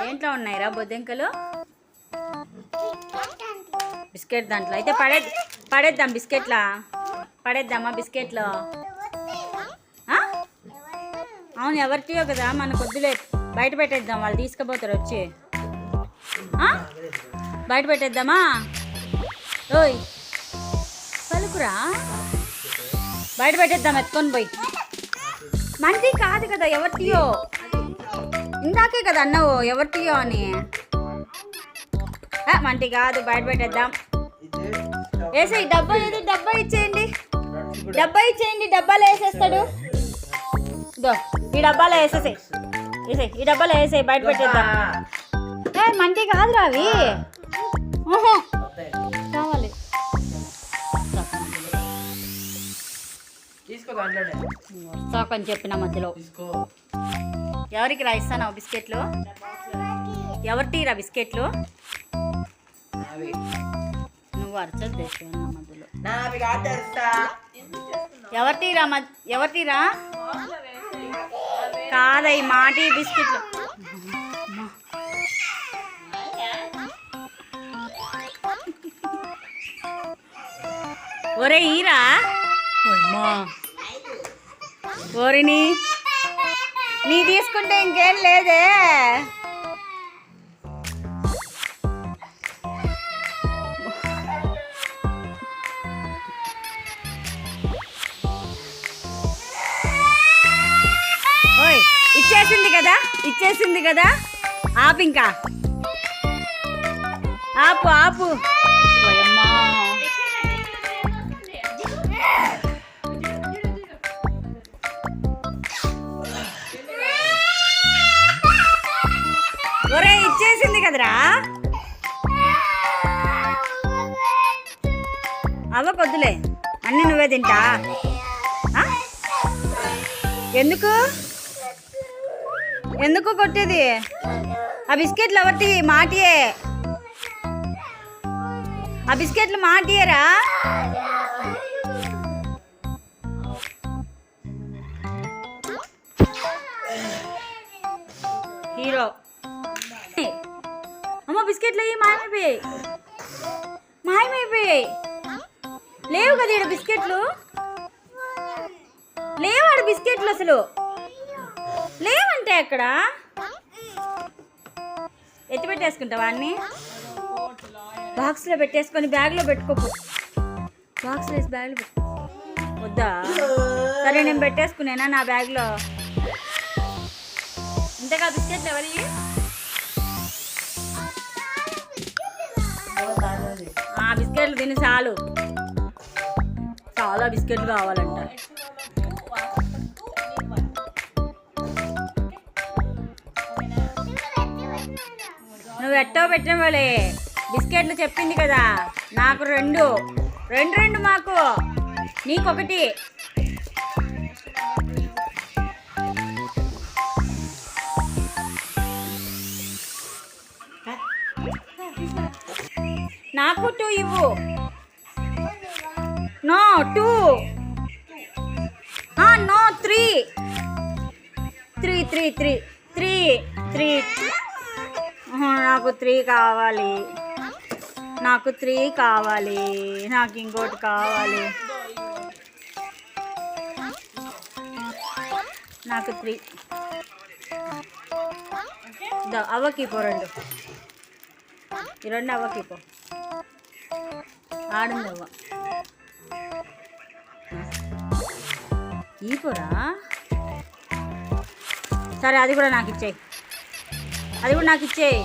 దేంట్లో ఉన్నాయిరా బొద్దింకలు? బిస్కెట్ దాంట్లో. అయితే పడే పడేద్దాం బిస్కెట్లా? పడేద్దామా బిస్కెట్లు? అవును ఎవరిటియో కదా మనకు వద్దులే బయట పెట్టేద్దాం వాళ్ళు తీసుకుపోతారు వచ్చి? బయట పెట్టేద్దామా? ఓయ్ పలుకురా? బయట పెట్టేద్దాం ఎత్తుకొని పోయి. మంది కాదు కదా ఎవరిటియో ఇందాకే కదా అన్నావు ఎవరిటియో అని. మంటి కాదు బయట పెట్టేద్దాం. వేసేయి డబ్బా ఏది? డబ్బా ఇచ్చేయండి. డబ్బా ఇచ్చేయండి డబ్బాలో వేసేస్తాడు. ఇదో ఈ డబ్బాలో వేసేసాయి. వేసేయి ఈ డబ్బాలో వేసేయి బయట పెట్టేద్దాం. ఏ మంటి కాదురా అవి. ఊహు. కావాలి. తీసుకో అని చెప్పిన మధ్యలో. ఎవరికి రా ఇస్తాను బిస్కెట్లు? ఎవరికి రా బిస్కెట్లు? అవి నువ్వు అరచదు తెచ్చుకున్న మధ్యలో. నావి కాటేస్తా ఎవరికి రా మధ్య ఎవరికి రా? కాదయ్యి మాటి బిస్కెట్లు. ఒరే ఈరా. ఓయమ్మా. నీ తీసుకుంటే ఇంకేం లేదే. ఓయ్ ఇచ్చేసింది కదా ఇచ్చేసింది కదా. ఆపు ఇంకా. ఆపు ఆపు. ఒరే ఇచ్చేసింది కదరా. అవ్వ కొద్దులే అన్నీ నువ్వే తింటా. ఎందుకు? ఎందుకు కొట్టేది? ఆ బిస్కెట్లు ఎవరిటి మాటియే. ఆ బిస్కెట్లు మాటియరా? హీరో. బిస్కెట్లు అయ్యి మాయమైపోయాయి మాయమైపోయాయి లేవు కదా ఈడ బిస్కెట్లు? లేవు ఆడ బిస్కెట్లు అసలు. లేవంటే అక్కడ ఎత్తి పెట్టేసుకుంటావా అన్ని? బాక్స్లో పెట్టేసుకొని బ్యాగ్లో పెట్టుకోపు బాక్స్లో వేసి బ్యాగ్లో పెట్టు వద్దా? సరే నేను పెట్టేసుకునేనా నా బ్యాగ్లో? ఇంతగా బిస్కెట్లు ఎవరి బిస్కెట్లు తిని చాలు. చాలా బిస్కెట్లు కావాలంట. నువ్వు ఎట్టో పెట్టిన వాళ్ళే. బిస్కెట్లు చెప్పింది కదా. నాకు రెండు. రెండు రెండు మాకు. నీకొకటి. నాకు టూ ఇవ్వు. No two no three three three three three three నాకు త్రీ కావాలి. నాకు త్రీ కావాలి. నాకు ఇంకోటి కావాలి. నాకు త్రీ అవ్వకి పో రెండు. ఈ రెండు అవ్వకి పో. ఆడింది అవ్వ ఈ పోరా సరే అది కూడా నాకు ఇచ్చేయి. అది కూడా నాకు ఇచ్చేయి.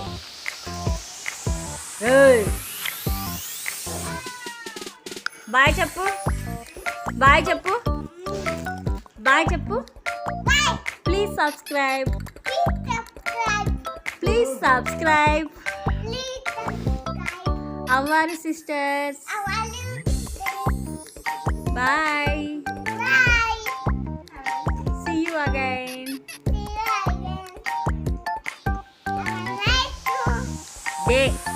బాయ్ చెప్పు. బాయ్ చెప్పు. బాయ్ చెప్పు. Please subscribe please subscribe Avalu sisters. Avalu. Bye. Bye. See you again. See you again. Have a nice.